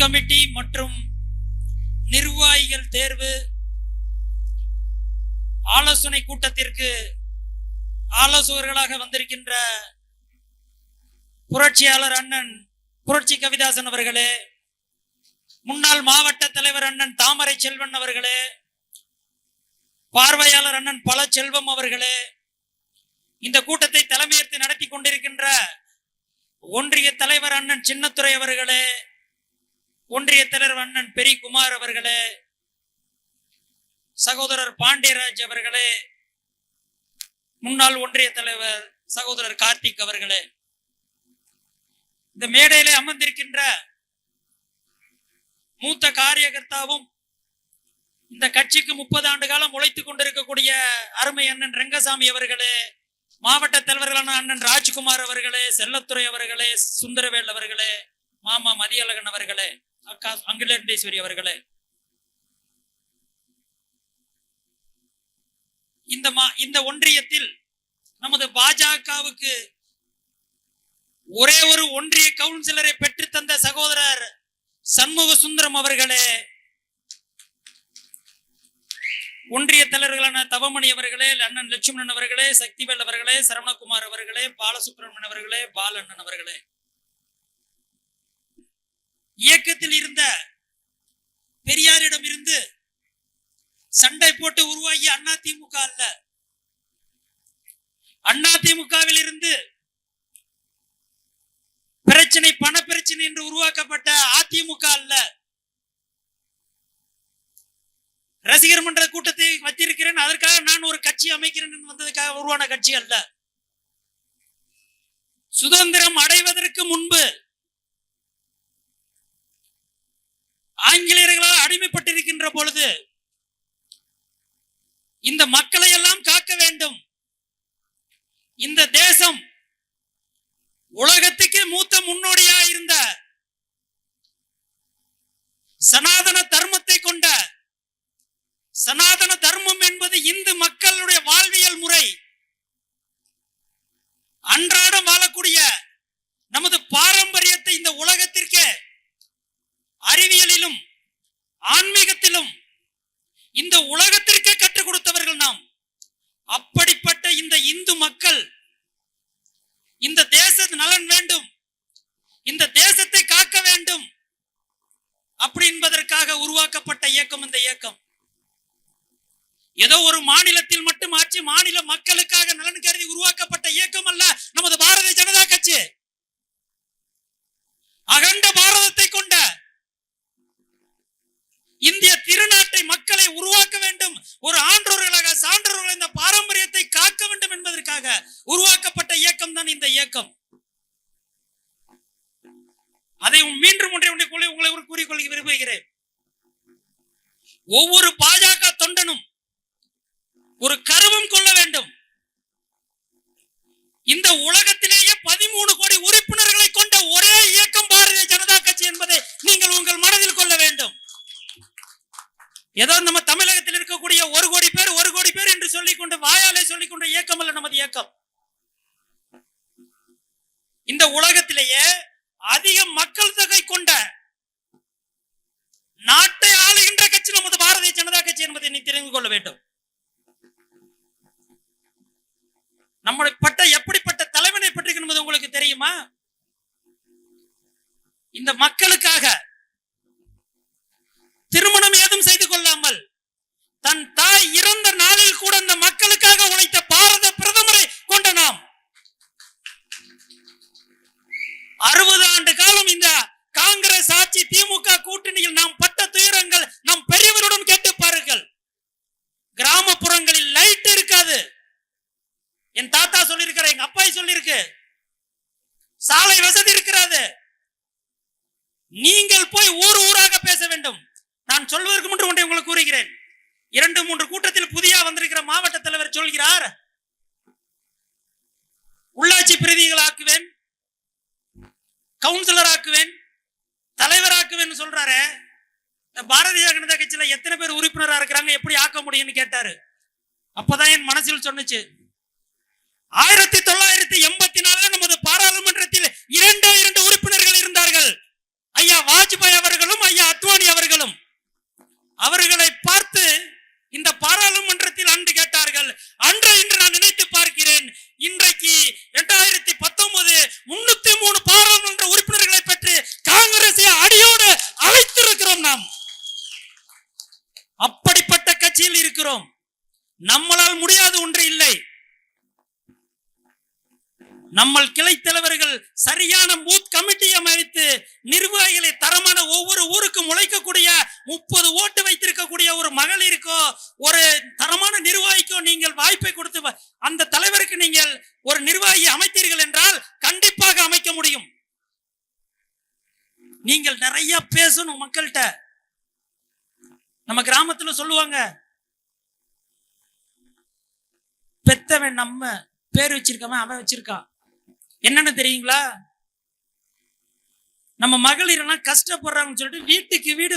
Committee மற்றும் நிர்வாகிகள் தேர்வு ஆலோசனை கூட்டத்திற்கு ஆலோசகர்களாக வந்திருக்கின்ற புரட்சியாளர் அண்ணன் புரட்சி கவிதாசன் அவர்களே முன்னாள் மாவட்ட தலைவர் அண்ணன் தாமரை செல்வன் அவர்களே பார்வையாளர் அண்ணன் பல செல்வம் அவர்களே இந்த கூட்டத்தை தலைமையேற்று நடத்தி கொண்டிருக்கின்ற ஒன்றிய தலைவர் அண்ணன் சின்னத்துறை அவர்களே ஒன்றிய தலைவர் அண்ணன் பெரியகுமார் அவர்களே சகோதரர் பாண்டியராஜ் அவர்களே முன்னாள் ஒன்றிய தலைவர் சகோதரர் கார்த்திக் அவர்களே இந்த மேடையிலே அமர்ந்திருக்கின்ற மூத்த காரியகர்த்தாவும் இந்த கட்சிக்கு முப்பது ஆண்டு காலம் உழைத்துக் கொண்டிருக்கக்கூடிய அருமை அண்ணன் ரெங்கசாமி அவர்களே மாவட்ட தலைவர்களான அண்ணன் ராஜ்குமார் அவர்களே செல்லத்துறை அவர்களே சுந்தரவேல் அவர்களே மாமா மதியழகன் அவர்களே அங்கிலேண்டேஸ்வரி அவர்களே. இந்த மா இந்த ஒன்றியத்தில் நமது பாஜகவுக்கு ஒரே ஒரு ஒன்றிய கவுன்சிலரை பெற்று தந்த சகோதரர் சண்முக சுந்தரம் அவர்களே ஒன்றிய தலைவர்களான தவமணி அவர்களே அண்ணன் லட்சுமணன் அவர்களே சக்திவேல் அவர்களே சரவணகுமார் அவர்களே பாலசுப்ரமணியன் அவர்களே பாலண்ணன் அவர்களே. இயக்கத்தில் இருந்த பெரியாரிடம் இருந்து சண்டை போட்டு உருவாகிய திமுக அல்ல. அண்ணா திமுகவில் இருந்து பிரச்சனை பண பிரச்சனை என்று உருவாக்கப்பட்ட அதிமுக அல்ல. ரசிகர் மன்ற கூட்டத்தை வச்சிருக்கிறேன் அதற்காக நான் ஒரு கட்சி அமைக்கிறேன் என்று வந்ததுக்காக உருவான கட்சி அல்ல. சுதந்திரம் அடைவதற்கு முன்பு ஆங்கிலேயர்களால் அடிமைப்பட்டிருக்கின்ற பொழுது இந்த மக்களை எல்லாம் காக்க வேண்டும். இந்த தேசம் உலகத்துக்கே மூத்த முன்னோடியா இருந்த சனாதன தர்மத்தை கொண்ட சனாதன தர்மம் என்பது இந்து மக்கள் வாழ்வியல் முறை அன்றாடம் வாழக்கூடிய நமது பாரம்பரியத்தை இந்த உலகத்திற்கு அறிவியலிலும் ஆன்மீகத்திலும் இந்த உலகத்திற்கே கற்றுக் கொடுத்தவர்கள் நாம் அப்படிப்பட்ட இந்த இந்து மக்கள் இந்த தேச நலன் வேண்டும் இந்த தேசத்தை காக்க வேண்டும் அப்படி என்பதற்காக உருவாக்கப்பட்ட இயக்கம் இந்த இயக்கம். ஏதோ ஒரு மாநிலத்தில் மட்டும் ஆட்சி மாநில மக்களுக்காக நலன் கருதி உருவாக்கப்பட்ட இயக்கம் அல்ல நமது பாரதிய ஜனதா கட்சி. அகண்ட பாரதத்தை கொண்ட இந்திய திருநாட்டை மக்களை உருவாக்க வேண்டும். ஒரு ஆன்றோர்களாக சான்றோர்கள் இந்த பாரம்பரியத்தை காக்க வேண்டும் என்பதற்காக உருவாக்கப்பட்ட இயக்கம் தான் இந்த இயக்கம் அதை மீண்டும் ஒன்றை ஒன்றை கூறி உங்களை ஒரு கூறிக்கொள்ள விரும்புகிறேன் ஒவ்வொரு பாஜக தொண்டனும் ஒரு கருவம் கொள்ள வேண்டும். இந்த உலகத்திலேயே பதிமூணு கோடி உறுப்பினர்களை கொண்ட ஒரே இயக்கம் பாரதிய ஜனதா கட்சி என்பதை நீங்கள் உங்கள் மனதில் கொள்ள வேண்டும். ஏதோ நம்ம தமிழகத்தில் இருக்கக்கூடிய ஒரு கோடி பேர் ஒரு கோடி பேர் என்று சொல்லிக்கொண்டு வாயாலே சொல்லிக்கொண்டு இயக்கம் அல்ல நமது இயக்கம். இந்த உலகத்திலேயே அதிக மக்கள் தொகை கொண்ட நாட்டு பாரதிய என்பதை நீ தெரிந்து கொள்ள வேண்டும். நம்முடைய பட்ட எப்படிப்பட்ட தலைவனை பற்றி என்பது உங்களுக்கு தெரியுமா? இந்த மக்களுக்காக அப்பாய் சொல்லியிருக்கு. சாலை வசதி இருக்கிறது. நீங்கள் போய் ஊர் ஊராக பேச வேண்டும். நான் சொல்வதற்கு முன்பு ஒன்றை உங்களுக்கு கூறுகிறேன். இரண்டு மூன்று கூட்டத்தில் புதிய வந்திருக்கிற மாவட்ட தலைவர் சொல்கிறார் உள்ளாட்சி பிரதிகள் ஆக்குவேன் கவுன்சிலர் ஆக்குவேன் தலைவர் ஆக்குவேன் சொல்றாரு. பாரதிய ஜனதா கட்சியில எத்தனை பேர் உறுப்பினரா இருக்கிறாங்க எப்படி ஆக்க முடியும்னு கேட்டாரு. அப்பதான் என் மனசில் சொன்னுச்சு ஆயிரத்தி தொள்ளாயிரத்தி எண்பத்தி நாலு நமது பாராளுமன்றத்தில் இரண்டு இரண்டு உறுப்பினர்கள் இருந்தார்கள். ஐயா வாஜ்பாய் அவர்களும் ஐயா அத்வானி அவர்களும். அவர்களை பார்த்து இந்த பாராளுமன்றத்தில் அன்று கேட்டார்கள் அன்று இன்று நான் நினைத்து பார்க்கிறேன். இன்றைக்கு இரண்டாயிரத்தி பத்தொன்பது முன்னூத்தி மூணு பாராளுமன்ற உறுப்பினர்களை பெற்று காங்கிரசை அடியோடு அழைத்திருக்கிறோம் நாம். அப்படிப்பட்ட கட்சியில் இருக்கிறோம். நம்மளால் முடியாது ஒன்று இல்லை. நம்மள் கிளை தலைவர்கள் சரியான பூத் கமிட்டி அமைத்து நிர்வாகிகளை தரமான ஒவ்வொரு ஊருக்கும் உழைக்கக்கூடிய முப்பது ஓட்டு வைத்திருக்கக்கூடிய ஒரு மகளிருக்கோ ஒரு தரமான நிர்வாகிக்கோ நீங்கள் வாய்ப்பை கொடுத்து வ- அந்த தலைவருக்கு நீங்கள் ஒரு நிர்வாகி அமைத்தீர்கள் என்றால் கண்டிப்பாக அமைக்க முடியும். நீங்கள் நிறைய பேசணும் மக்கள்கிட்ட. நம்ம கிராமத்துல சொல்லுவாங்க பெத்தவன் நம்ம பேர் வச்சிருக்கவன் அவன் வச்சிருக்கான். என்னன்னு தெரியுங்களா? நம்ம மகளிர் எல்லாம் கஷ்டப்படுறாங்கன்னு சொல்லிட்டு வீட்டுக்கு வீடு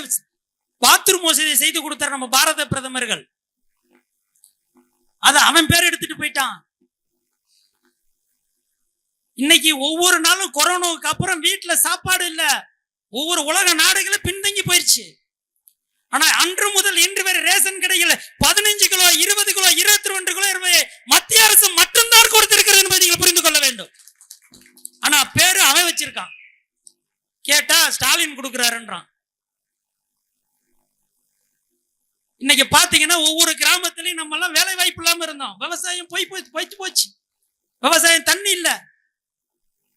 பாத்ரூம் வசதியை செய்து கொடுத்தார் நம்ம பாரத பிரதமர்கள். அத அவன் பேர் எடுத்துட்டு போயிட்டான். இன்னைக்கு ஒவ்வொரு நாளும் கொரோனாவுக்கு அப்புறம் வீட்டுல சாப்பாடு இல்ல. ஒவ்வொரு உலக நாடுகளும் பின்தங்கி போயிடுச்சு ஆனா அன்று முதல் இன்று வரை ரேஷன் கடையில் பதினஞ்சு கிலோ இருபது கிலோ இருபத்தி ரெண்டு கிலோ இருபது மத்திய அரசு மட்டும்தான் கொடுத்திருக்கிறது என்பதை நீங்கள் புரிந்து கொள்ள வேண்டும். ஆனா பேரு அவன் வச்சிருக்கான். கேட்டா ஸ்டாலின் கொடுக்கிறாருன்றான். இன்னைக்கு பாத்தீங்கன்னா ஒவ்வொரு கிராமத்திலையும் நம்ம எல்லாம் வேலை வாய்ப்பு இல்லாம இருந்தோம். விவசாயம் போய் போய் போய்த்து போச்சு. விவசாயம் தண்ணி இல்ல.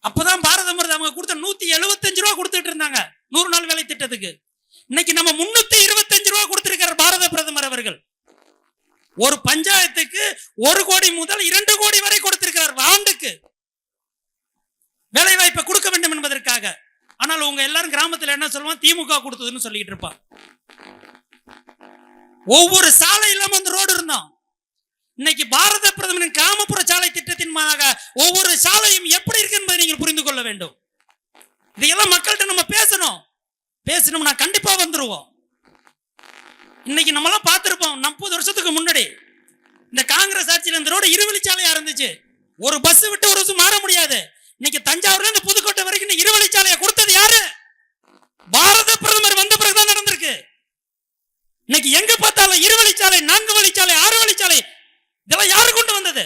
அப்பதான் பாரத பிரதமர் அவங்க கொடுத்த நூத்தி எழுபத்தஞ்சு ரூபா கொடுத்துட்டு இருந்தாங்க. நூறு நாள் வேலை திட்டத்துக்கு. இன்னைக்கு நம்ம முன்னூத்தி இருபத்தஞ்சு ரூபா கொடுத்திருக்கார் பாரத பிரதமர் அவர்கள். ஒரு பஞ்சாயத்துக்கு ஒரு கோடி முதல் இரண்டு கோடி வரை கொடுத்திருக்கிறார். ஆண்டுக்கு. வேலை வாய்ப்பை கொடுக்க வேண்டும் என்பதற்காக. ஆனால் உங்க எல்லாரும் கிராமத்தில் என்ன சொல்லுவான் திமுக கொடுத்ததுன்னு சொல்லிட்டு இருப்பான் ஒவ்வொரு சாலை இல்லாம அந்த ரோடு இருந்தோம் இன்னைக்கு பாரத பிரதமரின் கிராமப்புற சாலை திட்டத்தின் ஒவ்வொரு சாலையும் எப்படி இருக்கு என்பதை நீங்கள் புரிந்து கொள்ள வேண்டும். இதையெல்லாம் மக்கள்கிட்ட நம்ம பேசணும். பேசணும்னா கண்டிப்பா வந்துருவோம். இன்னைக்கு நம்மலாம் பார்த்துருப்போம். முப்பது வருஷத்துக்கு முன்னாடி இந்த காங்கிரஸ் ஆட்சியில் இந்த ரோடு இருவழிச்சாலையா இருந்துச்சு. ஒரு பஸ் விட்டு ஒரு பஸ் மாற முடியாது. இன்னைக்கு தஞ்சாவூர்ல இருந்து புதுக்கோட்டை வரைக்கும் இந்த இருவழிச்சாலையை கொடுத்தது யாரு? பாரத பிரதமர் வந்த பிறகுதான் நடந்திருக்கு. இன்னைக்கு எங்க பார்த்தாலும் இருவழிச்சாலை நான்கு வழிச்சாலை ஆறு வழிச்சாலை இதெல்லாம் யாரு கொண்டு வந்தது?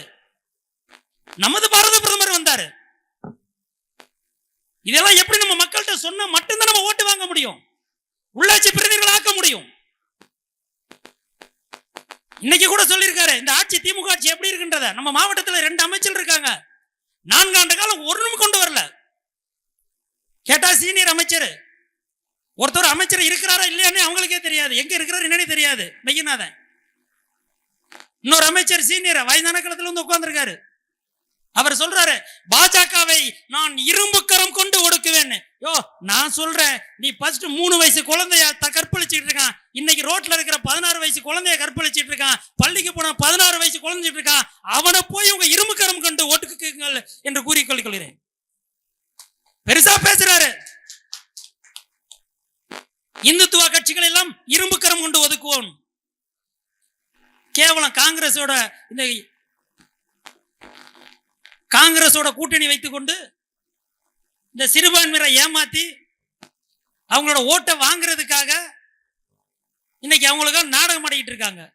நமது பாரத பிரதமர் வந்தாரு. இதெல்லாம் எப்படி நம்ம மக்கள்கிட்ட சொன்னா மட்டும்தான் நம்ம ஓட்டு வாங்க முடியும். உள்ளாட்சி பிரதிநிதிகள் ஆக்க முடியும். இன்னைக்கு கூட சொல்லியிருக்காரு இந்த ஆட்சி திமுக ஆட்சி எப்படி இருக்குன்றத. நம்ம மாவட்டத்தில் ரெண்டு அமைச்சர் இருக்காங்க. நான்காண்டு காலம் ஒன்றும் கொண்டு வரல. கேட்டா சீனியர் அமைச்சர். ஒருத்தர் அமைச்சர் இருக்கிறாரா இல்லையான்னு அவங்களுக்கே தெரியாது. எங்க இருக்கிறாரு என்னன்னு தெரியாது. மெய்யநாதன் இன்னொரு அமைச்சர் சீனியர் வயதான காலத்துல வந்து உட்கார்ந்திருக்காரு. அவர் சொல்றாரு பாஜகவை நான் இரும்பு கரம் கொண்டு ஒடுக்குவேன்னு. யோ நான் சொல்றேன் நீ ஃபர்ஸ்ட் மூணு வயசு குழந்தைய த- கற்பழிச்சிட்டு இருக்கான். இன்னைக்கு ரோட்ல இருக்கிற பதினாறு வயசு குழந்தைய கற்பழிச்சிட்டு இருக்கான். பள்ளிக்கு போன பதினாறு வயசு குழந்தைட்டு இருக்கான். அவனை போய் உங்க இரும்பு கரம் கொண்டு ஒட்டுக்குங்கள் என்று கூறிக்கொள்ளிக் கொள்கிறேன் பெருசா பேசுறாரு. இந்துத்துவ கட்சிகள் எல்லாம் இரும்பு கரம் கொண்டு ஒதுக்குவோம். கேவலம் காங்கிரஸோட இந்த காங்கிரஸோட கூட்டணி வைத்துக்கொண்டு இந்த சிறுபான்மையரை ஏமாத்தி அவங்களோட ஓட்டை வாங்குறதுக்காக இன்னைக்கு அவங்களுக்கு நாடகம் ஆடிக்கிட்டு இருக்காங்க.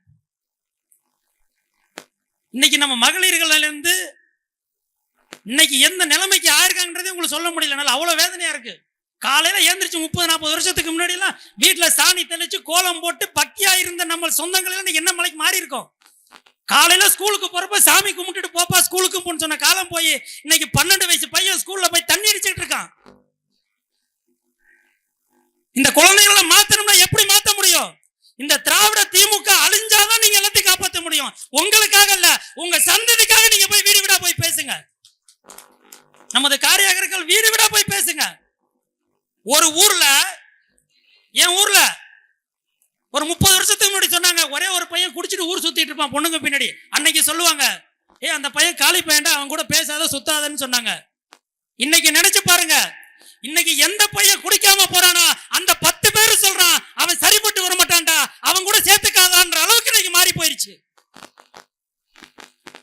இன்னைக்கு நம்ம மகளிர்கள்லேருந்து இன்னைக்கு எந்த நிலைமைக்கு ஆயிருக்காங்கன்றதே உங்களுக்கு சொல்ல முடியல. அவ்வளோ வேதனையா இருக்கு. காலையில ஏந்திரிச்சு முப்பது நாற்பது வருஷத்துக்கு முன்னாடி எல்லாம் சாணி தெளிச்சு கோலம் போட்டு பக்கியா இருந்த நம்ம சொந்தங்கள் இன்னைக்கு என்ன மலைக்கு மாறி இருக்கோம் காலையில ஸ்கூலுக்கு போறப்ப சாமி கும்பிட்டுட்டு போப்பா ஸ்கூலுக்கு போன்னு சொன்ன காலம் போய் இன்னைக்கு பன்னெண்டு வயசு பையன் ஸ்கூல்ல போய் தண்ணி அடிச்சுட்டு இருக்கான். இந்த குழந்தைகளை மாத்தணும்னா எப்படி மாத்த முடியும்? இந்த திராவிட திமுக அழிஞ்சாதான் நீங்க எல்லாத்தையும் காப்பாற்ற முடியும். உங்களுக்காக இல்ல உங்க சந்ததிக்காக நீங்க போய் வீடு வீடா போய் பேசுங்க. நமது காரியாகர்கள் வீடு வீடா போய் பேசுங்க. ஒரு ஊர்ல என் ஊர்ல ஒரு முப்பது வருஷத்துக்கு முன்னாடி சொன்னாங்க ஒரே ஒரு பையன் குடிச்சிட்டு ஊர் சுத்திட்டு இருப்பான் பொண்ணுங்க பின்னாடி. அன்னைக்கு சொல்லுவாங்க ஏ அந்த பையன் காலி பையன்டா அவன் கூட பேசாத சுத்தாதன்னு சொன்னாங்க. இன்னைக்கு நினைச்சு பாருங்க இன்னைக்கு எந்த பையன் குடிக்காம போறானா அந்த பத்து பேர் சொல்றான் அவன் சரிப்பட்டு வர மாட்டான்டா அவன் கூட சேர்த்துக்காதான்ற அளவுக்கு இன்னைக்கு மாறி போயிருச்சு.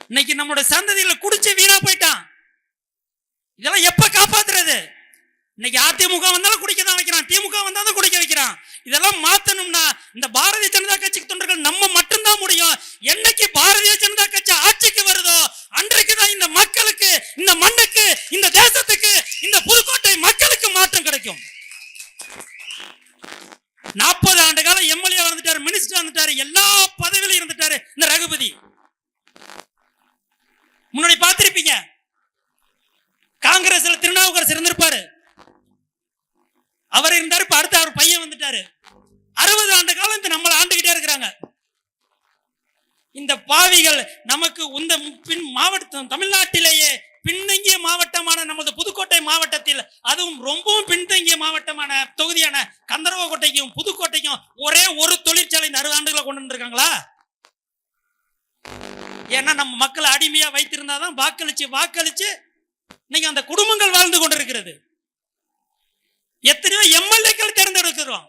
இன்னைக்கு நம்மளோட சந்ததியில குடிச்சு வீணா போயிட்டான். இதெல்லாம் எப்ப காப்பாத்துறது? இன்னைக்கு அதிமுக வந்தாலும் குடிக்க தான் வைக்கிறான். திமுக வந்தாலும் குடிக்க வைக்கிறான். இதெல்லாம் மாத்தணும்னா இந்த பாரதிய ஜனதா கட்சி தொண்டர்கள் நம்ம மட்டும்தான் முடியும். என்னைக்கு பாரதிய ஜனதா கட்சி ஆட்சிக்கு வருதோ அன்றைக்கு தான் இந்த மக்களுக்கு இந்த மண்ணுக்கு இந்த தேசத்துக்கு இந்த புதுக்கோட்டை மக்களுக்கு மாற்றம் கிடைக்கும் நாற்பது ஆண்டு காலம் எம்எல்ஏ வந்துட்டாரு மினிஸ்டர் வந்துட்டாரு எல்லா பதவியிலும் இருந்துட்டாரு இந்த ரகுபதி முன்னாடி பார்த்திருப்பீங்க காங்கிரஸ்ல திருநாவுக்கரசர் இருந்திருப்பாரு அவர் இருந்தாரு இப்ப அடுத்து அவர் பையன் வந்துட்டாரு அறுபது ஆண்டு காலம் இந்த நம்மளை ஆண்டுகிட்டே இருக்கிறாங்க இந்த பாவிகள் நமக்கு இந்த பின் மாவட்டம் தமிழ்நாட்டிலேயே பின்தங்கிய மாவட்டமான நமது புதுக்கோட்டை மாவட்டத்தில் அதுவும் ரொம்பவும் பின்தங்கிய மாவட்டமான தொகுதியான கந்தரவக்கோட்டைக்கும் புதுக்கோட்டைக்கும் ஒரே ஒரு தொழிற்சாலை இந்த அறுபது ஆண்டுகளை கொண்டு வந்திருக்காங்களா? ஏன்னா நம்ம மக்களை அடிமையா வைத்திருந்தாதான் வாக்களிச்சு வாக்களிச்சு இன்னைக்கு அந்த குடும்பங்கள் வாழ்ந்து கொண்டிருக்கிறது. எத்தனையோ எம்எல்ஏக்கள் தேர்ந்தெடுக்கிறோம்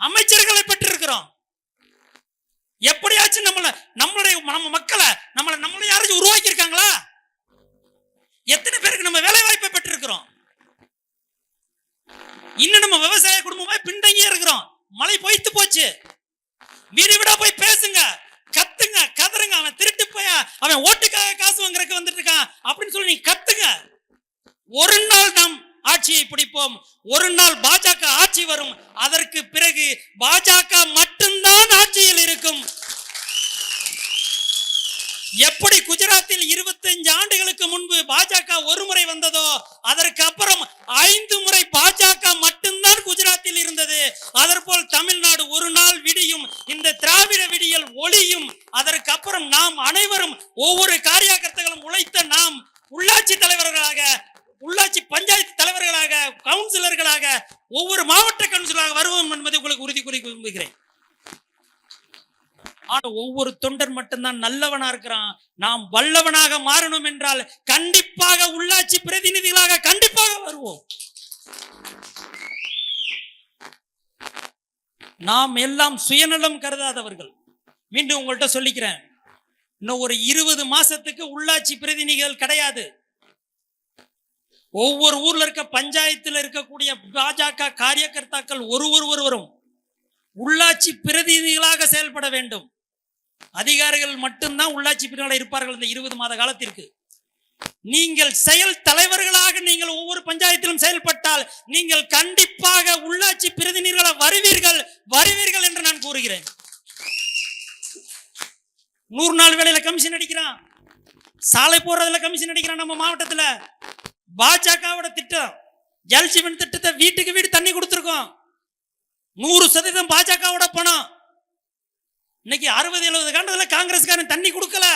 அமைச்சர்களை பெற்றிருக்கிறோம். எப்படியாச்சும் நம்மளை நம்மளுடைய நம்ம மக்களை நம்மளை நம்மள யாராச்சும் உருவாக்கி இருக்காங்களா எத்தனை பேருக்கு நம்ம வேலை வாய்ப்பை பெற்றிருக்கிறோம்? இன்னும் நம்ம விவசாய குடும்பமே பின்தங்கியே இருக்கிறோம். மழை பொய்த்து போச்சு. வீடு வீடா போய் பேசுங்க. கத்துங்க கதறுங்க. அவன் திருட்டு போய் அவன் ஓட்டுக்காக காசு வாங்குறதுக்கு வந்துட்டு இருக்கான். அப்படின்னு சொல்லி நீங்க கத்துங்க. ஒரு நாள் நாம் ஆட்சியை பிடிப்போம். ஒரு நாள் பாஜக ஆட்சி வரும். அதற்கு பிறகு பாஜக மட்டும்தான் ஆட்சியில் இருக்கும். எப்படி குஜராத்தில் 25 ஆண்டுகளுக்கு முன்பு பாஜக ஒரு முறை வந்ததோ அதற்கு அப்புறம் ஐந்து முறை பாஜக மட்டும்தான் குஜராத்தில் இருந்தது. அதற்போல் தமிழ்நாடு ஒரு நாள் விடியும் இந்த திராவிட விடியல் ஒளியும் அதற்கு அப்புறம் நாம் அனைவரும் ஒவ்வொரு காரியகர்த்தங்களும் உழைத்த நாம் உள்ளாட்சி தலைவர் உள்ளாட்சி பஞ்சாயத்து தலைவர்களாக கவுன்சிலர்களாக ஒவ்வொரு மாவட்ட கவுன்சிலராக வருவோம் என்பதை உங்களுக்கு உறுதி கூறி விரும்புகிறேன் ஆனா ஒவ்வொரு தொண்டர் மட்டும்தான் நல்லவனா இருக்கிறான். நாம் வல்லவனாக மாறணும் என்றால் கண்டிப்பாக உள்ளாட்சி பிரதிநிதிகளாக கண்டிப்பாக வருவோம். நாம் எல்லாம் சுயநலம் கருதாதவர்கள். மீண்டும் உங்கள்கிட்ட சொல்லிக்கிறேன். இன்னும் ஒரு இருபது மாசத்துக்கு உள்ளாட்சி பிரதிநிதிகள் கிடையாது. ஒவ்வொரு ஊர்ல இருக்க பஞ்சாயத்தில் இருக்கக்கூடிய பாஜக காரியகர்த்தாக்கள் ஒருவர் ஒரு ஒருவரும் உள்ளாட்சி பிரதிநிதிகளாக செயல்பட வேண்டும். அதிகாரிகள் மட்டும்தான் உள்ளாட்சி பிரிவுகளில் இருப்பார்கள் இந்த இருபது மாத காலத்திற்கு. நீங்கள் செயல் தலைவர்களாக நீங்கள் ஒவ்வொரு பஞ்சாயத்திலும் செயல்பட்டால் நீங்கள் கண்டிப்பாக உள்ளாட்சி பிரதிநிதிகளை வருவீர்கள் வருவீர்கள் என்று நான் கூறுகிறேன். நூறு நாள் வேலையில கமிஷன் அடிக்கிறான். சாலை போறதுல கமிஷன் அடிக்கிறான் நம்ம மாவட்டத்துல. பாஜகவோட திட்டம். ஜல்ஜீவன் திட்டத்தை வீட்டுக்கு வீடு தண்ணி கொடுத்துருக்கோம். நூறு சதவீதம் பாஜகவோட பணம். இன்னைக்கு அறுபது எழுபது காண்டத்துல காங்கிரஸ்காரன் தண்ணி கொடுக்கல.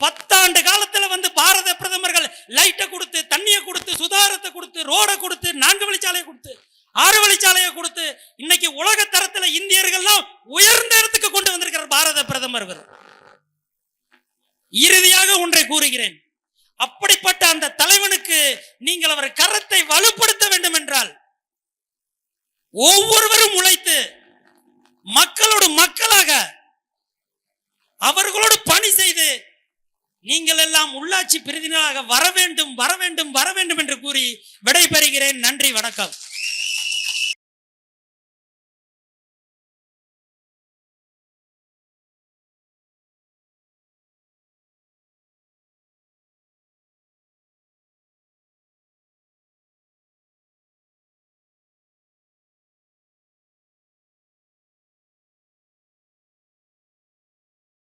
பத்தாண்டு காலத்துல வந்து பாரத பிரதமர்கள் லைட்டை கொடுத்து தண்ணியை கொடுத்து சுதாரத்தை கொடுத்து ரோடை கொடுத்து நான்கு வழிச்சாலையை கொடுத்து ஆறு வழிச்சாலையை கொடுத்து இன்னைக்கு உலக தரத்துல இந்தியர்கள்லாம் உயர்ந்த இடத்துக்கு கொண்டு வந்திருக்கிறார் பாரத பிரதமர் இறுதியாக ஒன்றை கூறுகிறேன். அப்படிப்பட்ட அந்த தலைவனுக்கு நீங்கள் அவர் கரத்தை வலுப்படுத்த வேண்டும் என்றால் ஒவ்வொருவரும் உழைத்து மக்களோடு மக்களாக அவர்களோடு பணி செய்து நீங்கள் எல்லாம் உள்ளாட்சி பிரதிநிதிகளாக வர வேண்டும் வர வேண்டும் வர வேண்டும் என்று கூறி விடைபெறுகிறேன். நன்றி வணக்கம்.